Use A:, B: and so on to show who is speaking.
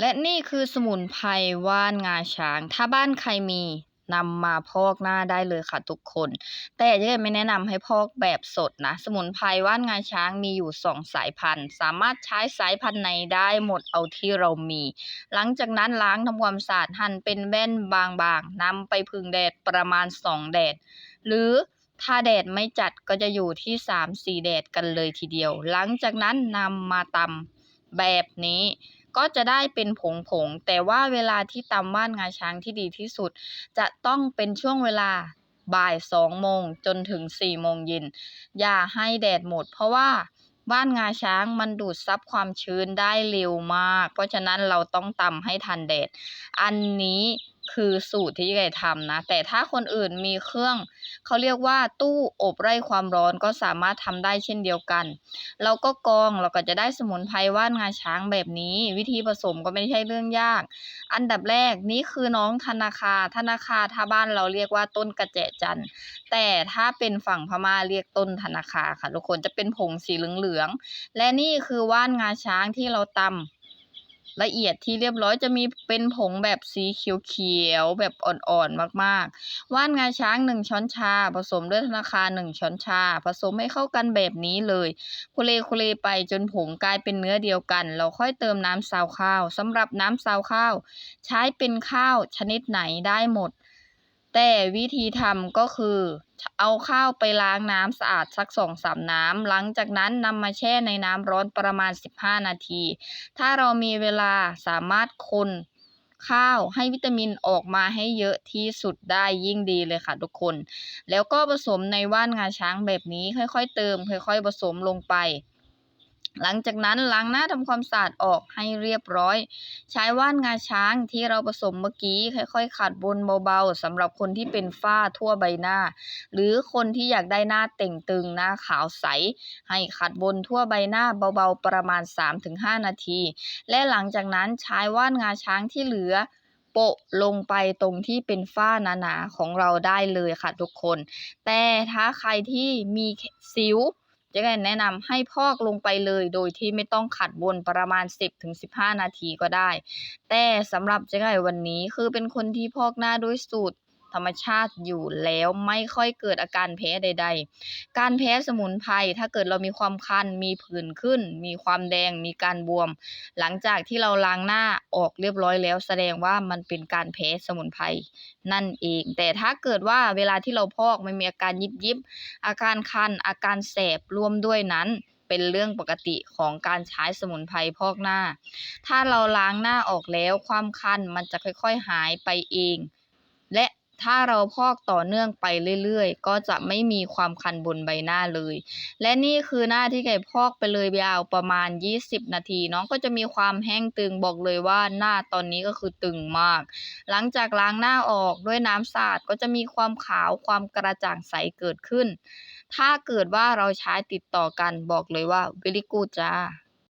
A: และนี่คือสมุนไพรว่านงาช้าง ถ้าบ้านใครมีนำมาพอกหน้าได้เลยค่ะทุกคน แต่เจ๊ไม่แนะนำให้พอกแบบสดนะ สมุนไพรว่านงาช้างมีอยู่สองสายพันธุ์ สามารถใช้สายพันธุ์ไหนได้หมดเอาที่เรามี หลังจากนั้นล้างทำความสะอาดหั่นเป็นแว่นบางๆนำไปพึ่งแดดประมาณสองแดด หรือถ้าแดดไม่จัดก็จะอยู่ที่สามสี่แดดกันเลยทีเดียว หลังจากนั้นนำมาตำแบบนี้ ก็จะได้เป็นผงผงๆแต่ว่าเวลาที่ตำว่านงาช้างที่ดีที่สุด จะต้องเป็นช่วงเวลาบ่ายสองโมงจนถึงสี่โมงเย็นอย่าให้แดดหมด เพราะว่าว่านงาช้างมันดูดซับความชื้นได้เร็วมาก เพราะฉะนั้นเราต้องตำให้ทันแดด อันนี้ คือสูตรที่ไก่ทำนะ แต่ถ้าคนอื่นมีเครื่อง เขาเรียกว่าตู้อบไร้ความร้อนก็สามารถทำได้เช่นเดียวกัน เราก็กองเราก็จะได้สมุนไพรว่านงาช้างแบบนี้ วิธีผสมก็ไม่ใช่เรื่องยาก อันดับแรกนี่คือน้องธนาคาธนาคาถ้าบ้านเราเรียกว่าต้นกระแจจันแต่ถ้าเป็นฝั่งพม่าเรียกต้นธนาคาค่ะทุกคนจะเป็นผงสีเหลืองๆและนี่คือว่านงาช้างที่เราตำ ละเอียดที่เรียบร้อยจะมีเป็นผงแบบสีเขียวๆแบบอ่อนๆมากๆ ว่านงาช้างหนึ่งช้อนชา ผสมด้วยธนาคาหนึ่งช้อนชา ผสมให้เข้ากันแบบนี้เลยคุเลคุเลไปจนผงกลายเป็นเนื้อเดียวกัน เราค่อยเติมน้ำซาวข้าวสำหรับน้ำซาวข้าว ใช้เป็นข้าวชนิดไหนได้หมด แต่วิธีทำก็คือ เอาข้าวไปล้างน้ำสะอาดสักสองสามน้ำหลังจากนั้นนำมาแช่ในน้ำร้อนประมาณ 15 นาที ถ้าเรามีเวลาสามารถคนข้าวให้วิตามินออกมาให้เยอะที่สุดได้ยิ่งดีเลยค่ะทุกคน แล้วก็ผสมในว่านงาช้างแบบนี้ค่อยๆเติม ค่อยๆผสมลงไป หลังจากนั้นล้างหน้าทำความสะอาดออกให้เรียบร้อย ใช้ว่านงาช้างที่เราผสมเมื่อกี้ค่อย ๆ ขัดบนเบาๆสำหรับคนที่เป็นฝ้าทั่วใบหน้า หรือคนที่อยากได้หน้าเต่งตึงหน้าขาวใส ให้ขัดบนทั่วใบหน้าเบาๆประมาณ 3-5 นาที และหลังจากนั้นใช้ว่านงาช้างที่เหลือโปะลงไปตรงที่เป็นฝ้าหนาๆของเราได้เลยค่ะทุกคน แต่ถ้าใครที่มีสิว เจ๊ก็แนะนำให้พอกลงไปเลยโดยที่ไม่ต้องขัดวนประมาณ 10-15 นาทีก็ได้ แต่สำหรับเจ๊ไก่วันนี้คือเป็นคนที่พอกหน้าด้วยสูตร ธรรมชาติอยู่แล้วไม่ค่อยเกิดอาการแพ้ใด ๆ การแพ้สมุนไพรถ้าเกิดเรามีความคันมีผื่นขึ้น มีความแดงมีการบวม หลังจากที่เราล้างหน้าออกเรียบร้อยแล้ว แสดงว่ามันเป็นการแพ้สมุนไพรนั่นเอง แต่ถ้าเกิดว่าเวลาที่เราพอกมันมีอาการยิบยิบๆอาการคันอาการแสบร่วมด้วยนั้นเป็นเรื่องปกติของการใช้สมุนไพรพอกหน้า ถ้าเราล้างหน้าออกแล้วความคันมันจะค่อยๆหายไปเอง และ ถ้าเราพอกต่อเนื่องไปเรื่อยๆ ก็จะไม่มีความคันบนใบหน้าเลย และนี่คือหน้าที่ไก่พอกไปเลยยาวประมาณ 20 นาที น้องก็จะมีความแห้งตึงบอกเลยว่าหน้าตอนนี้ก็คือตึงมาก หลังจากล้างหน้าออกด้วยน้ำสะอาดก็จะมีความขาวความกระจ่างใสเกิดขึ้น ถ้าเกิดว่าเราใช้ติดต่อกันบอกเลยว่า very good จ้า